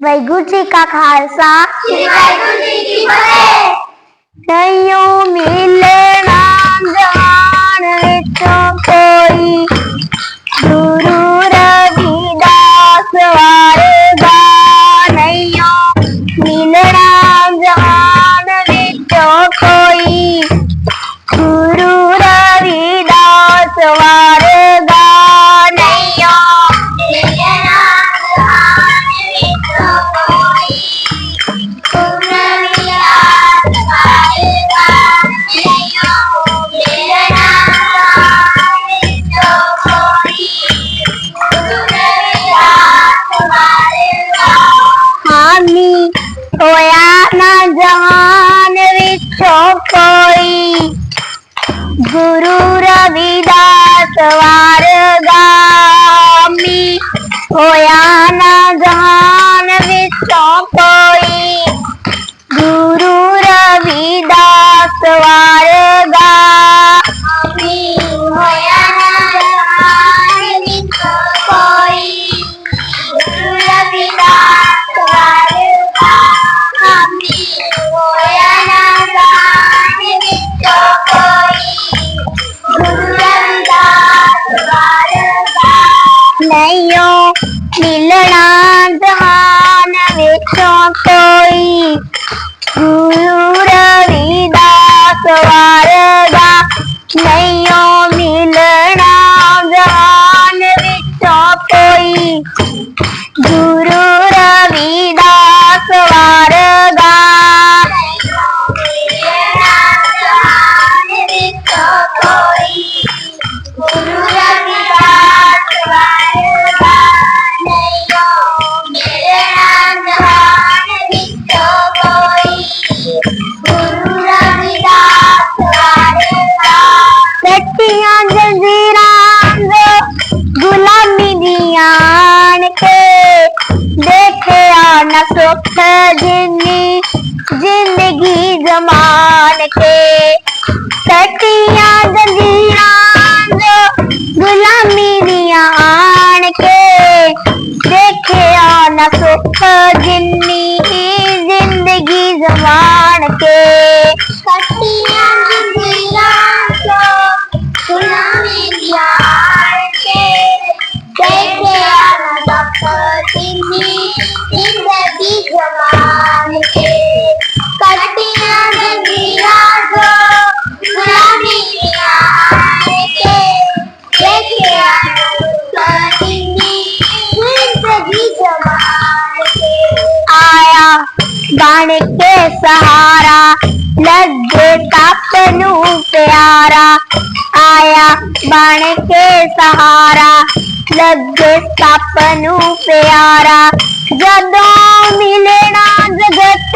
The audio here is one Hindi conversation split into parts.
वाहगुरु जी का खालसा। जी की फतेह मिले नाम जान तो कोई गुरु કોઈ ગુરુ રવિદાસ વાર పిల్లలాంత మానవి చోటోయి గురురవిదాస వారగా నయ్యో रखिया गलिया के देखिया न सुख जिन्नी ज़िंदगी जमा बन के सहारा लगे कापनू प्यारा। आया बाण के सहारा लगे कापनू प्यारा। जदों मिलना जगत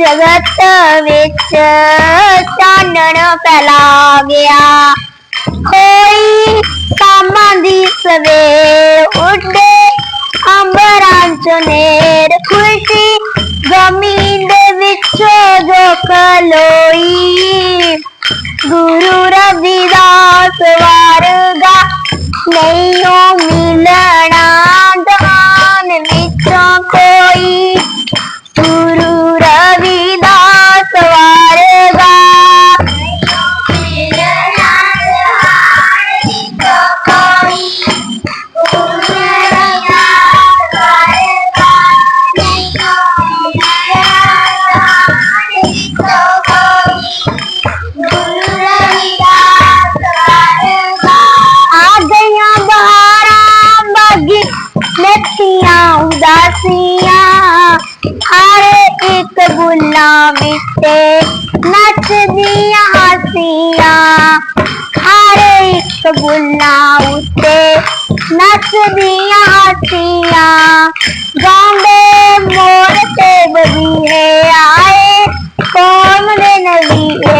ਜਗਤ ਵਿੱਚ ਚਾਨਣ ਫੈਲਾ ਗਿਆ। ਕੋਈ ਕਾਮਾਂ ਦੀ ਸਵੇਰ ਉੱਡੇ ਅੰਬਰਾਂ ਚ ਨੇਰ ਖੁਸ਼ੀ ਜ਼ਮੀਨ ਦੇ ਵਿੱਚੋਂ ਜੋ ਖਲੋਈ ਗੁਰੂ ਰਵਿਦਾਸ ਵਰਗਾ ਨਹੀਂਓ ਮਿਲਣਾ। ना नच दिया हसिया। हर एक गुल्ला उते नच दिया हसिया। बॉम्बे मोर से बदी है, आए कौन ने नदी है?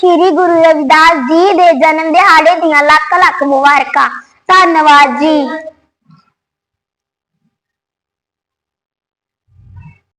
ਸ੍ਰੀ ਗੁਰੂ ਰਵਿਦਾਸ ਜੀ ਦੇ ਜਨਮ ਦਿਹਾੜੇ ਦੀਆਂ ਲੱਖ ਲੱਖ ਮੁਬਾਰਕਾਂ ਧੰਨਵਾਦ ਜੀ